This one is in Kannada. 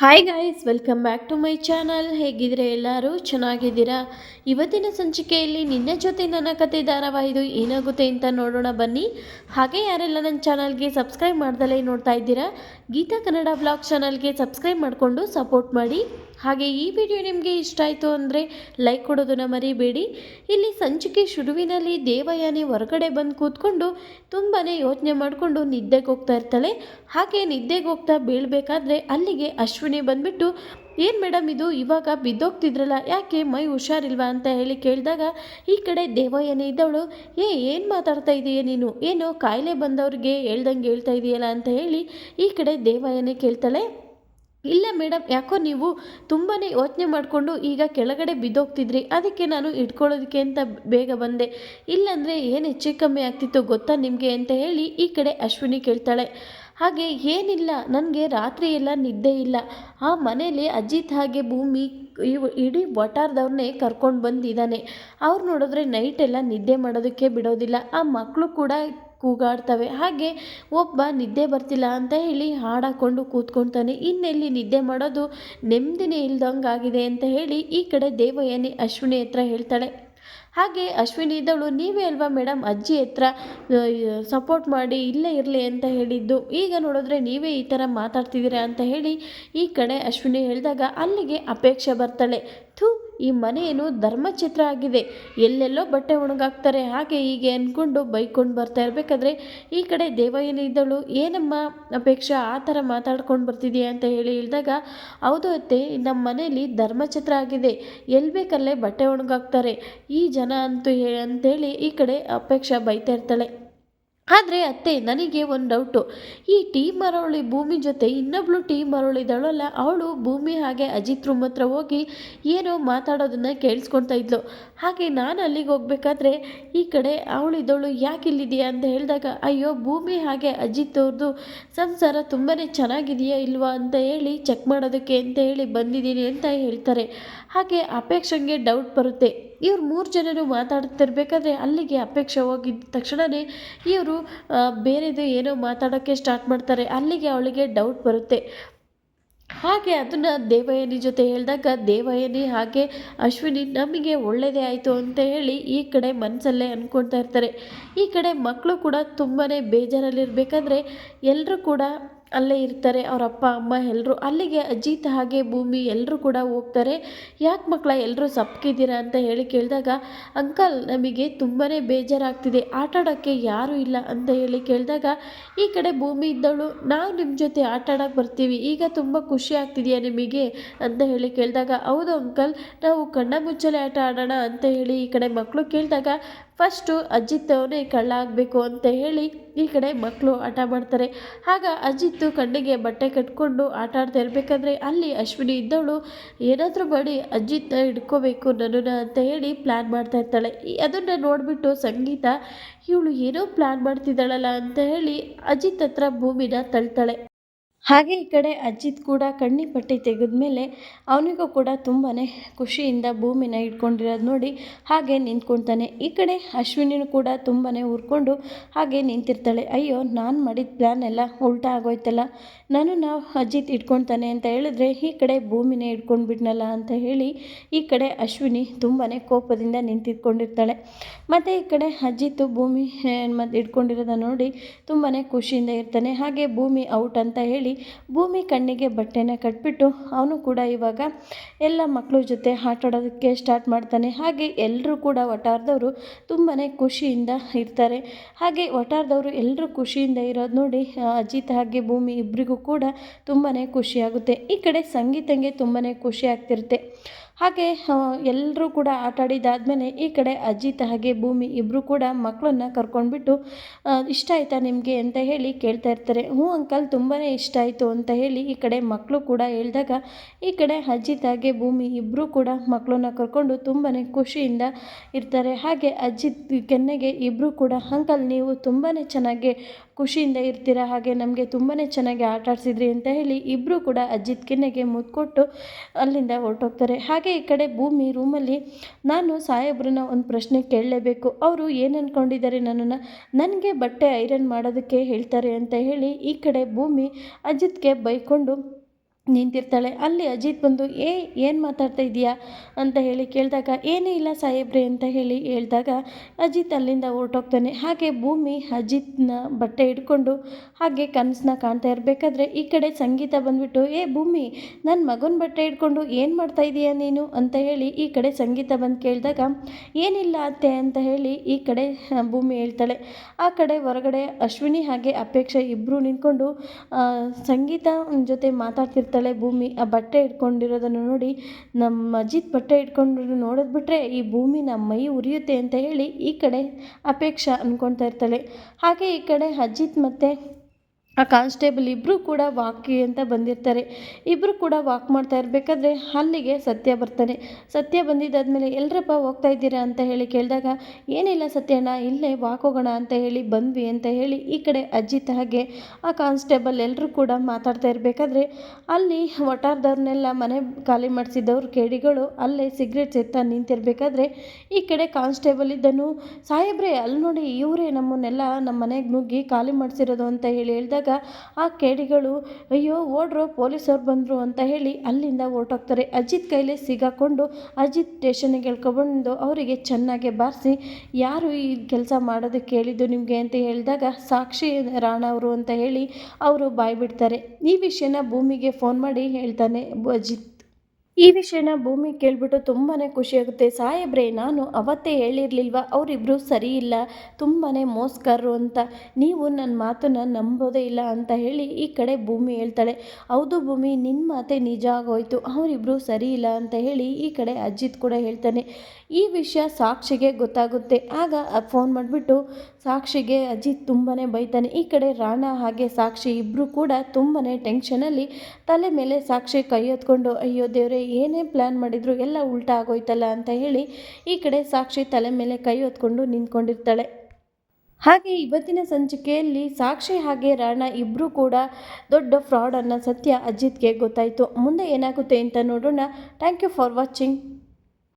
Hi guys welcome back to my channel ಹೇಗಿದ್ರೆ ಎಲ್ಲರೂ ಚೆನ್ನಾಗಿದ್ದೀರಾ? ಇವತ್ತಿನ ಸಂಚಿಕೆಯಲ್ಲಿ ನಿನ್ನೆ ಜೊತೆ ನನ್ನ ಕತೆ ಧಾರಾವಾಹಿದು ಏನಾಗುತ್ತೆ ಅಂತ ನೋಡೋಣ, ಬನ್ನಿ. ಹಾಗೆ ಯಾರೆಲ್ಲ ನನ್ನ ಚಾನಲ್ಗೆ ಸಬ್ಸ್ಕ್ರೈಬ್ ಮಾಡ್ದಲೇ ನೋಡ್ತಾ ಇದ್ದೀರಾ, ಗೀತಾ ಕನ್ನಡ ಬ್ಲಾಗ್ ಚಾನಲ್ಗೆ ಸಬ್ಸ್ಕ್ರೈಬ್ ಮಾಡಿಕೊಂಡು ಸಪೋರ್ಟ್ ಮಾಡಿ. ಹಾಗೆ ಈ ವಿಡಿಯೋ ನಿಮಗೆ ಇಷ್ಟ ಆಯಿತು ಅಂದರೆ ಲೈಕ್ ಕೊಡೋದನ್ನು ಮರಿಬೇಡಿ. ಇಲ್ಲಿ ಸಂಚಿಕೆ ಶುರುವಿನಲ್ಲಿ ದೇವಯಾನಿ ಹೊರಗಡೆ ಬಂದು ಕೂತ್ಕೊಂಡು ತುಂಬಾ ಯೋಚನೆ ಮಾಡಿಕೊಂಡು ನಿದ್ದೆಗೆ ಹೋಗ್ತಾ ಇರ್ತಾಳೆ. ಹಾಗೆ ನಿದ್ದೆಗೆ ಹೋಗ್ತಾ ಬೀಳಬೇಕಾದ್ರೆ ಅಲ್ಲಿಗೆ ಅಶ್ವಿನಿ ಬಂದ್ಬಿಟ್ಟು, ಏನು ಮೇಡಮ್ ಇದು? ಇವಾಗ ಬಿದ್ದೋಗ್ತಿದ್ರಲ್ಲ, ಯಾಕೆ ಮೈ ಹುಷಾರಿಲ್ವಾ? ಅಂತ ಹೇಳಿ ಕೇಳಿದಾಗ, ಈ ಕಡೆ ದೇವಯ್ಯನೇ ಇದ್ದವಳು. ಏ, ಏನು ಮಾತಾಡ್ತಾ ಇದೀಯ ನೀನು? ಏನು ಕಾಯಿಲೆ ಬಂದವ್ರಿಗೆ ಹೇಳ್ದಂಗೆ ಹೇಳ್ತಾ ಇದೆಯಲ್ಲ? ಅಂತ ಹೇಳಿ ಈ ಕಡೆ ದೇವಯ್ಯನೇ ಕೇಳ್ತಾಳೆ. ಇಲ್ಲ ಮೇಡಮ್, ಯಾಕೋ ನೀವು ತುಂಬಾ ಯೋಚನೆ ಮಾಡಿಕೊಂಡು ಈಗ ಕೆಳಗಡೆ ಬಿದ್ದೋಗ್ತಿದ್ರಿ, ಅದಕ್ಕೆ ನಾನು ಇಟ್ಕೊಳ್ಳೋದಕ್ಕೆ ಅಂತ ಬೇಗ ಬಂದೆ. ಇಲ್ಲಾಂದರೆ ಏನು ಹೆಚ್ಚು ಕಮ್ಮಿ ಆಗ್ತಿತ್ತು ಗೊತ್ತಾ ನಿಮಗೆ ಅಂತ ಹೇಳಿ ಈ ಕಡೆ ಅಶ್ವಿನಿ ಕೇಳ್ತಾಳೆ. ಹಾಗೆ ಏನಿಲ್ಲ, ನನಗೆ ರಾತ್ರಿ ಎಲ್ಲ ನಿದ್ದೆ ಇಲ್ಲ. ಆ ಮನೇಲಿ ಅಜಿತ್ ಹಾಗೆ ಭೂಮಿ ಇವು ಇಡೀ ವಟಾರ್ದವ್ರನ್ನೇ ಕರ್ಕೊಂಡು ಬಂದಿದ್ದಾನೆ. ಅವ್ರು ನೋಡಿದ್ರೆ ನೈಟ್ ಎಲ್ಲ ನಿದ್ದೆ ಮಾಡೋದಕ್ಕೆ ಬಿಡೋದಿಲ್ಲ. ಆ ಮಕ್ಕಳು ಕೂಡ ಕೂಗಾಡ್ತವೆ. ಹಾಗೆ ಒಬ್ಬ ನಿದ್ದೆ ಬರ್ತಿಲ್ಲ ಅಂತ ಹೇಳಿ ಹಾಡಾಕೊಂಡು ಕೂತ್ಕೊಳ್ತಾನೆ. ಇನ್ನೆಲ್ಲಿ ನಿದ್ದೆ ಮಾಡೋದು ನೆಮ್ಮದಿನೇ ಇಲ್ದಂಗಾಗಿದೆ ಅಂತ ಹೇಳಿ ಈ ಕಡೆ ದೇವಯ್ಯನಿ ಅಶ್ವಿನಿ ಹತ್ರ ಹೇಳ್ತಾಳೆ. ಹಾಗೆ ಅಶ್ವಿನಿ ಇದ್ದವಳು ನೀವೇ ಅಲ್ವಾ ಮೇಡಮ್ ಅಜ್ಜಿ ಹತ್ರ ಸಪೋರ್ಟ್ ಮಾಡಿ ಇಲ್ಲೇ ಇರಲಿ ಅಂತ ಹೇಳಿದ್ದು. ಈಗ ನೋಡಿದ್ರೆ ನೀವೇ ಈ ಥರ ಮಾತಾಡ್ತಿದ್ದೀರಾ? ಅಂತ ಹೇಳಿ ಈ ಕಡೆ ಅಶ್ವಿನಿ ಹೇಳಿದಾಗ ಅಲ್ಲಿಗೆ ಅಪೇಕ್ಷೆ ಬರ್ತಾಳೆ. ಥೂ ಈ ಮನೆಯೇನು ಧರ್ಮಚಿತ್ರ ಆಗಿದೆ. ಎಲ್ಲೆಲ್ಲೋ ಬಟ್ಟೆ ಒಣಗಾಕ್ತಾರೆ. ಹಾಗೆ ಹೀಗೆ ಅಂದ್ಕೊಂಡು ಬೈಕೊಂಡು ಬರ್ತಾ ಇರಬೇಕಾದ್ರೆ ಈ ಕಡೆ ದೇವ ಇದ್ದಳು. ಏನಮ್ಮ ಅಪೇಕ್ಷೆ? ಆ ಥರ ಮಾತಾಡ್ಕೊಂಡು ಬರ್ತಿದೆಯಾ ಅಂತ ಹೇಳಿ ಹೇಳಿದಾಗ, ಹೌದು ಅತ್ತೆ, ನಮ್ಮ ಮನೆಯಲ್ಲಿ ಧರ್ಮಚಿತ್ರ ಆಗಿದೆ. ಎಲ್ಲಿ ಬೇಕಲ್ಲೇ ಬಟ್ಟೆ ಒಣಗಾಕ್ತಾರೆ. ಈ ಜನ ಅಂತೂ ಅಂತೇಳಿ ಈ ಕಡೆ ಅಪೇಕ್ಷೆ ಬೈತಾ ಇರ್ತಾಳೆ. ಆದರೆ ಅತ್ತೆ, ನನಗೆ ಒಂದು ಡೌಟು ಈ ಟೀ ಮರವಳಿ ಭೂಮಿ ಜೊತೆ ಇನ್ನೊಬ್ಳು ಟೀ ಮರವಳಿದಾಳಲ್ಲ ಅವಳು ಭೂಮಿ ಹಾಗೆ ಅಜಿತ್ ರೂಮ್ ಹತ್ರ ಹೋಗಿ ಏನೋ ಮಾತಾಡೋದನ್ನು ಕೇಳಿಸ್ಕೊಳ್ತಾ ಇದ್ಲು. ಹಾಗೆ ನಾನು ಅಲ್ಲಿಗೆ ಹೋಗ್ಬೇಕಾದ್ರೆ ಈ ಕಡೆ ಅವಳಿದ್ದವಳು ಯಾಕೆ ಇಲ್ಲಿದೆಯಾ ಅಂತ ಹೇಳಿದಾಗ, ಅಯ್ಯೋ, ಭೂಮಿ ಹಾಗೆ ಅಜಿತ್ ಅವ್ರದ್ದು ಸಂಸಾರ ತುಂಬಾ ಚೆನ್ನಾಗಿದೆಯಾ ಇಲ್ವಾ ಅಂತ ಹೇಳಿ ಚೆಕ್ ಮಾಡೋದಕ್ಕೆ ಅಂತ ಹೇಳಿ ಬಂದಿದ್ದೀನಿ ಅಂತ ಹೇಳ್ತಾರೆ. ಹಾಗೆ ಅಪೇಕ್ಷಂಗೆ ಡೌಟ್ ಬರುತ್ತೆ. ಇವ್ರು ಮೂರು ಜನರು ಮಾತಾಡ್ತಿರ್ಬೇಕಾದ್ರೆ ಅಲ್ಲಿಗೆ ಅಪೇಕ್ಷೆ ಹೋಗಿದ್ದ ತಕ್ಷಣವೇ ಇವರು ಬೇರೆದು ಏನೋ ಮಾತಾಡೋಕ್ಕೆ ಸ್ಟಾರ್ಟ್ ಮಾಡ್ತಾರೆ. ಅಲ್ಲಿಗೆ ಅವಳಿಗೆ ಡೌಟ್ ಬರುತ್ತೆ. ಹಾಗೆ ಅದನ್ನು ದೇವಯಾನಿ ಜೊತೆ ಹೇಳಿದಾಗ ದೇವಯಾನಿ ಹಾಗೆ ಅಶ್ವಿನಿ ನಮಗೆ ಒಳ್ಳೆಯದೇ ಆಯಿತು ಅಂತ ಹೇಳಿ ಈ ಕಡೆ ಮನಸ್ಸಲ್ಲೇ ಅಂದ್ಕೊಳ್ತಾ ಇರ್ತಾರೆ. ಈ ಕಡೆ ಮಕ್ಕಳು ಕೂಡ ತುಂಬಾ ಬೇಜಾರಲ್ಲಿರಬೇಕಾದ್ರೆ ಎಲ್ಲರೂ ಕೂಡ ಅಲ್ಲೇ ಇರ್ತಾರೆ, ಅವ್ರ ಅಪ್ಪ, ಅಮ್ಮ ಎಲ್ಲರೂ ಅಲ್ಲಿಗೆ ಅಜಿತ್ ಹಾಗೆ ಭೂಮಿ ಎಲ್ಲರೂ ಕೂಡ ಹೋಗ್ತಾರೆ. ಯಾಕೆ ಮಕ್ಕಳ ಎಲ್ಲರೂ ಸಪ್ಕಿದ್ದೀರಾ ಅಂತ ಹೇಳಿ ಕೇಳಿದಾಗ, ಅಂಕಲ್, ನಮಗೆ ತುಂಬಾ ಬೇಜಾರಾಗ್ತಿದೆ. ಆಟ ಆಡೋಕ್ಕೆ ಯಾರೂ ಇಲ್ಲ ಅಂತ ಹೇಳಿ ಕೇಳಿದಾಗ, ಈ ಕಡೆ ಭೂಮಿ ಇದ್ದವಳು ನಾವು ನಿಮ್ಮ ಜೊತೆ ಆಟ ಬರ್ತೀವಿ. ಈಗ ತುಂಬ ಖುಷಿ ಆಗ್ತಿದೆಯಾ ನಿಮಗೆ? ಅಂತ ಹೇಳಿ ಕೇಳಿದಾಗ, ಹೌದು ಅಂಕಲ್, ನಾವು ಕಣ್ಣ ಮುಚ್ಚಲೆ ಆಟ ಆಡೋಣ ಅಂತ ಹೇಳಿ ಈ ಕಡೆ ಮಕ್ಕಳು ಕೇಳಿದಾಗ ಫಸ್ಟು ಅಜಿತ್ ಕಳ್ಳಾಗಬೇಕು ಕಳ್ಳ ಆಗಬೇಕು ಅಂತ ಹೇಳಿ ಈ ಕಡೆ ಮಕ್ಕಳು ಆಟ ಮಾಡ್ತಾರೆ. ಆಗ ಅಜಿತ್ತು ಕಣ್ಣಿಗೆ ಬಟ್ಟೆ ಕಟ್ಕೊಂಡು ಆಟ ಆಡ್ತಾ ಇರಬೇಕಾದ್ರೆ ಅಲ್ಲಿ ಅಶ್ವಿನಿ ಇದ್ದವಳು, ಏನಾದರೂ ಮಾಡಿ ಅಜಿತ್ನ ಹಿಡ್ಕೋಬೇಕು ನನ್ನನ್ನು ಅಂತ ಹೇಳಿ ಪ್ಲ್ಯಾನ್ ಮಾಡ್ತಾ ಇರ್ತಾಳೆ. ಅದನ್ನು ನೋಡಿಬಿಟ್ಟು ಸಂಗೀತ, ಇವಳು ಏನೋ ಪ್ಲ್ಯಾನ್ ಮಾಡ್ತಿದ್ದಾಳಲ್ಲ ಅಂತ ಹೇಳಿ ಅಜಿತ್ ಹತ್ರ ಭೂಮಿನ ತಳ್ತಾಳೆ. ಹಾಗೆ ಈ ಕಡೆ ಅಜಿತ್ ಕೂಡ ಕಣ್ಣಿ ಪಟ್ಟಿ ತೆಗೆದ್ಮೇಲೆ ಅವನಿಗೂ ಕೂಡ ತುಂಬಾ ಖುಷಿಯಿಂದ ಭೂಮಿನ ಇಟ್ಕೊಂಡಿರೋದು ನೋಡಿ ಹಾಗೆ ನಿಂತ್ಕೊಳ್ತಾನೆ. ಈ ಕಡೆ ಅಶ್ವಿನಿನೂ ಕೂಡ ತುಂಬಾ ಉರ್ಕೊಂಡು ಹಾಗೆ ನಿಂತಿರ್ತಾಳೆ. ಅಯ್ಯೋ, ನಾನು ಮಾಡಿದ ಪ್ಲ್ಯಾನ್ ಎಲ್ಲ ಉಲ್ಟಾ ಆಗೋಯ್ತಲ್ಲ. ನಾನು ನಾವು ಅಜ್ಜಿತ್ ಇಟ್ಕೊಳ್ತಾನೆ ಅಂತ ಹೇಳಿದ್ರೆ ಈ ಕಡೆ ಭೂಮಿನೇ ಇಟ್ಕೊಂಡ್ಬಿಟ್ನಲ್ಲ ಅಂತ ಹೇಳಿ ಈ ಕಡೆ ಅಶ್ವಿನಿ ತುಂಬಾ ಕೋಪದಿಂದ ನಿಂತಿಟ್ಕೊಂಡಿರ್ತಾಳೆ. ಮತ್ತು ಈ ಕಡೆ ಅಜ್ಜಿತ್ತು ಭೂಮಿ ಮತ್ತು ಇಟ್ಕೊಂಡಿರೋದನ್ನ ನೋಡಿ ತುಂಬಾ ಖುಷಿಯಿಂದ ಇರ್ತಾನೆ. ಹಾಗೆ ಭೂಮಿ ಔಟ್ ಅಂತ ಹೇಳಿ ಭೂಮಿ ಕಣ್ಣಿಗೆ ಬಟ್ಟೆನ ಕಟ್ಬಿಟ್ಟು ಅವನು ಕೂಡ ಇವಾಗ ಎಲ್ಲ ಮಕ್ಕಳ ಜೊತೆ ಆಟಾಡೋದಕ್ಕೆ ಸ್ಟಾರ್ಟ್ ಮಾಡ್ತಾನೆ. ಹಾಗೆ ಎಲ್ಲರೂ ಕೂಡ ವಟಾರದವರು ತುಂಬಾ ಖುಷಿಯಿಂದ ಇರ್ತಾರೆ. ಹಾಗೆ ವಟಾರದವರು ಎಲ್ಲರೂ ಖುಷಿಯಿಂದ ಇರೋದು ನೋಡಿ ಅಜಿತ್ ಹಾಗೆ ಭೂಮಿ ಇಬ್ಬರಿಗೂ ಕೂಡ ತುಂಬಾ ಖುಷಿಯಾಗುತ್ತೆ. ಈ ಕಡೆ ಸಂಗೀತಂಗೆ ತುಂಬಾ ಖುಷಿ ಆಗ್ತಿರುತ್ತೆ. ಹಾಗೆ ಎಲ್ಲರೂ ಕೂಡ ಆಟ ಆಡಿದಾದಮೇಲೆ ಈ ಕಡೆ ಅಜಿತ್ ಹಾಗೆ ಭೂಮಿ ಇಬ್ಬರು ಕೂಡ ಮಕ್ಕಳನ್ನ ಕರ್ಕೊಂಡ್ಬಿಟ್ಟು ಇಷ್ಟ ಆಯಿತಾ ನಿಮಗೆ ಅಂತ ಹೇಳಿ ಕೇಳ್ತಾ ಇರ್ತಾರೆ. ಹ್ಞೂ ಅಂಕಲ್ ತುಂಬಾ ಇಷ್ಟ ಆಯಿತು ಅಂತ ಹೇಳಿ ಈ ಕಡೆ ಮಕ್ಕಳು ಕೂಡ ಹೇಳಿದಾಗ, ಈ ಕಡೆ ಅಜಿತ್ ಹಾಗೆ ಭೂಮಿ ಇಬ್ಬರು ಕೂಡ ಮಕ್ಕಳನ್ನ ಕರ್ಕೊಂಡು ತುಂಬಾ ಖುಷಿಯಿಂದ ಇರ್ತಾರೆ. ಹಾಗೆ ಅಜಿತ್ ಕೆನ್ನೆಗೆ ಇಬ್ಬರು ಕೂಡ, ಅಂಕಲ್ ನೀವು ತುಂಬಾ ಚೆನ್ನಾಗಿ ಖುಷಿಯಿಂದ ಇರ್ತೀರ? ಹಾಗೆ ನಮಗೆ ತುಂಬಾ ಚೆನ್ನಾಗಿ ಆಟ ಆಡಿಸಿದ್ರಿ ಅಂತ ಹೇಳಿ ಇಬ್ಬರು ಕೂಡ ಅಜಿತ್ ಕಿನ್ನೆಗೆ ಮುದ್ಕೊಟ್ಟು ಅಲ್ಲಿಂದ ಹೊರಟೋಗ್ತಾರೆ. ಹಾಗೆ ಈ ಕಡೆ ಭೂಮಿ ರೂಮಲ್ಲಿ ನಾನು ಸಾಹೇಬ್ರನ್ನ ಒಂದು ಪ್ರಶ್ನೆ ಕೇಳಲೇಬೇಕು. ಅವರು ಏನು ಅಂದ್ಕೊಂಡಿದ್ದಾರೆ ನನ್ನನ್ನು? ನನಗೆ ಬಟ್ಟೆ ಐರನ್ ಮಾಡೋದಕ್ಕೆ ಹೇಳ್ತಾರೆ ಅಂತ ಹೇಳಿ ಈ ಕಡೆ ಭೂಮಿ ಅಜಿತ್ಗೆ ಬೈಕೊಂಡು ನಿಂತಿರ್ತಾಳೆ. ಅಲ್ಲಿ ಅಜಿತ್ ಬಂದು, ಏ, ಏನು ಮಾತಾಡ್ತಾ ಇದೀಯಾ ಅಂತ ಹೇಳಿ ಕೇಳಿದಾಗ, ಏನೂ ಇಲ್ಲ ಸಾಹೇಬ್ರೆ, ಅಂತ ಹೇಳಿ ಹೇಳಿದಾಗ, ಅಜಿತ್ ಅಲ್ಲಿಂದ ಹೊರಟೋಗ್ತಾನೆ. ಹಾಗೆ ಭೂಮಿ ಅಜಿತ್ನ ಬಟ್ಟೆ ಹಿಡ್ಕೊಂಡು, ಹಾಗೆ ಕನಸನ್ನ ಕಾಣ್ತಾ ಇರಬೇಕಾದ್ರೆ, ಈ ಕಡೆ ಸಂಗೀತ ಬಂದ್ಬಿಟ್ಟು, ಏ ಭೂಮಿ ನನ್ನ ಮಗನ ಬಟ್ಟೆ ಹಿಡ್ಕೊಂಡು ಏನು ಮಾಡ್ತಾ ಇದೀಯಾ ನೀನು? ಅಂತ ಹೇಳಿ, ಈ ಕಡೆ ಸಂಗೀತ ಬಂದು ಕೇಳಿದಾಗ, ಏನಿಲ್ಲ ಅತ್ತೆ, ಅಂತ ಹೇಳಿ, ಈ ಕಡೆ ಭೂಮಿ ಹೇಳ್ತಾಳೆ. ಆ ಕಡೆ ಹೊರಗಡೆ ಅಶ್ವಿನಿ ಹಾಗೆ ಅಪೇಕ್ಷೆ ಇಬ್ಬರು ನಿಂತ್ಕೊಂಡು ಸಂಗೀತ ಜೊತೆ ಮಾತಾಡ್ತಿರ್ತಾಳೆ ಭೂಮಿ, ಆ ಬಟ್ಟೆ ಇಟ್ಕೊಂಡಿರೋದನ್ನು ನೋಡಿ, ನಮ್ಮ ಅಜಿತ್ ಬಟ್ಟೆ ಇಟ್ಕೊಂಡು ನೋಡೋದು ಬಿಟ್ಟರೆ ಈ ಭೂಮಿ ನಮ್ಮ ಮೈ ಉರಿಯುತ್ತೆ ಅಂತ ಹೇಳಿ ಈ ಕಡೆ ಅಪೇಕ್ಷಾ ಅಂದ್ಕೊಳ್ತಾ ಇರ್ತಾಳೆ. ಹಾಗೆ ಈ ಕಡೆ ಅಜಿತ್ ಮತ್ತು ಆ ಕಾನ್ಸ್ಟೇಬಲ್ ಇಬ್ಬರೂ ಕೂಡ ವಾಕಿ ಅಂತ ಬಂದಿರ್ತಾರೆ. ಇಬ್ಬರು ಕೂಡ ವಾಕ್ ಮಾಡ್ತಾ ಇರಬೇಕಾದ್ರೆ ಅಲ್ಲಿಗೆ ಸತ್ಯ ಬರ್ತಾನೆ. ಸತ್ಯ ಬಂದಿದ್ದಾದ್ಮೇಲೆ ಎಲ್ಲರಪ್ಪ ಹೋಗ್ತಾ ಇದ್ದೀರಾ ಅಂತ ಹೇಳಿ ಕೇಳಿದಾಗ, ಏನಿಲ್ಲ ಸತ್ಯಣ್ಣ, ಇಲ್ಲೇ ವಾಕ್ ಹೋಗೋಣ ಅಂತ ಹೇಳಿ ಬಂದ್ವಿ ಅಂತ ಹೇಳಿ ಈ ಕಡೆ ಅಜ್ಜಿತ ಹಾಗೆ ಆ ಕಾನ್ಸ್ಟೇಬಲ್ ಎಲ್ಲರೂ ಕೂಡ ಮಾತಾಡ್ತಾ ಇರಬೇಕಾದ್ರೆ ಅಲ್ಲಿ ಒಟಾರ್ದವ್ರನ್ನೆಲ್ಲ ಮನೆ ಖಾಲಿ ಮಾಡಿಸಿದ್ದವ್ರು ಕೇಡಿಗಳು ಅಲ್ಲೇ ಸಿಗ್ರೆಟ್ ಎತ್ತಾ ನಿಂತಿರಬೇಕಾದ್ರೆ ಈ ಕಡೆ ಕಾನ್ಸ್ಟೇಬಲ್ ಇದ್ದನು, ಸಾಹೇಬ್ರೆ, ಅಲ್ಲಿ ನೋಡಿ ಇವರೇ ನಮ್ಮನ್ನೆಲ್ಲ ನಮ್ಮ ಮನೆಗೆ ನುಗ್ಗಿ ಖಾಲಿ ಮಾಡಿಸಿರೋದು ಅಂತ ಹೇಳಿ ಹೇಳಿದಾಗ ಆ ಕೇಡಿಗಳು, ಅಯ್ಯೋ, ಓಡ್ರೋ ಪೊಲೀಸವ್ರು ಬಂದರು ಅಂತ ಹೇಳಿ ಅಲ್ಲಿಂದ ಹೊರಟೋಗ್ತಾರೆ ಅಜಿತ್ ಕೈಲೇ ಸಿಗಾಕೊಂಡು ಅಜಿತ್ ಸ್ಟೇಷನ್ಗೆ ಎಳ್ಕೊಬಂದು ಅವರಿಗೆ ಚೆನ್ನಾಗಿ ಬಾರಿಸಿ, ಯಾರು ಈ ಕೆಲಸ ಮಾಡೋದಕ್ಕೆ ಹೇಳಿದ್ದು ನಿಮಗೆ? ಅಂತ ಹೇಳಿದಾಗ, ಸಾಕ್ಷಿ ರಾಣ ಅವರು ಅಂತ ಹೇಳಿ ಅವರು ಬಾಯ್ಬಿಡ್ತಾರೆ. ಈ ವಿಷಯನ ಭೂಮಿಗೆ ಫೋನ್ ಮಾಡಿ ಹೇಳ್ತಾನೆ ಅಜಿತ್. ಈ ವಿಷಯನ ಭೂಮಿ ಕೇಳಿಬಿಟ್ಟು ತುಂಬಾ ಖುಷಿಯಾಗುತ್ತೆ. ಸಾಹೇಬ್ರೆ, ನಾನು ಅವತ್ತೇ ಹೇಳಿರ್ಲಿಲ್ವ ಅವರಿಬ್ಬರು ಸರಿ ಇಲ್ಲ ತುಂಬಾ ಮೋಸ್ಕರರು ಅಂತ. ನೀವು ನನ್ನ ಮಾತನ್ನು ನಂಬೋದೇ ಇಲ್ಲ ಅಂತ ಹೇಳಿ ಈ ಕಡೆ ಭೂಮಿ ಹೇಳ್ತಾಳೆ. ಹೌದು ಭೂಮಿ ನಿನ್ನ ಮಾತೆ ನಿಜ ಆಗೋಯ್ತು. ಅವರಿಬ್ಬರು ಸರಿ ಇಲ್ಲ ಅಂತ ಹೇಳಿ ಈ ಕಡೆ ಅಜ್ಜಿತ್ ಕೂಡ ಹೇಳ್ತಾನೆ. ಈ ವಿಷಯ ಸಾಕ್ಷಿಗೆ ಗೊತ್ತಾಗುತ್ತೆ. ಆಗ ಫೋನ್ ಮಾಡಿಬಿಟ್ಟು ಸಾಕ್ಷಿಗೆ ಅಜಿತ್ ತುಂಬಾ ಬೈತಾನೆ. ಈ ಕಡೆ ರಾಣಾ ಹಾಗೆ ಸಾಕ್ಷಿ ಇಬ್ಬರು ಕೂಡ ತುಂಬಾ ಟೆನ್ಷನಲ್ಲಿ ತಲೆ ಮೇಲೆ ಸಾಕ್ಷಿ ಕೈ ಹೊತ್ಕೊಂಡು ಅಯ್ಯೋ ದೇವರೇ, ಏನೇ ಪ್ಲ್ಯಾನ್ ಮಾಡಿದ್ರು ಎಲ್ಲ ಉಲ್ಟಾ ಆಗೋಯ್ತಲ್ಲ ಅಂತ ಹೇಳಿ ಈ ಕಡೆ ಸಾಕ್ಷಿ ತಲೆ ಮೇಲೆ ಕೈ ಹೊತ್ಕೊಂಡು ನಿಂತ್ಕೊಂಡಿರ್ತಾಳೆ. ಹಾಗೆ ಇವತ್ತಿನ ಸಂಚಿಕೆಯಲ್ಲಿ ಸಾಕ್ಷಿ ಹಾಗೆ ರಾಣಾ ಇಬ್ಬರೂ ಕೂಡ ದೊಡ್ಡ ಫ್ರಾಡ್ ಅನ್ನೋ ಸತ್ಯ ಅಜಿತ್ಗೆ ಗೊತ್ತಾಯಿತು. ಮುಂದೆ ಏನಾಗುತ್ತೆ ಅಂತ ನೋಡೋಣ. Thank you for watching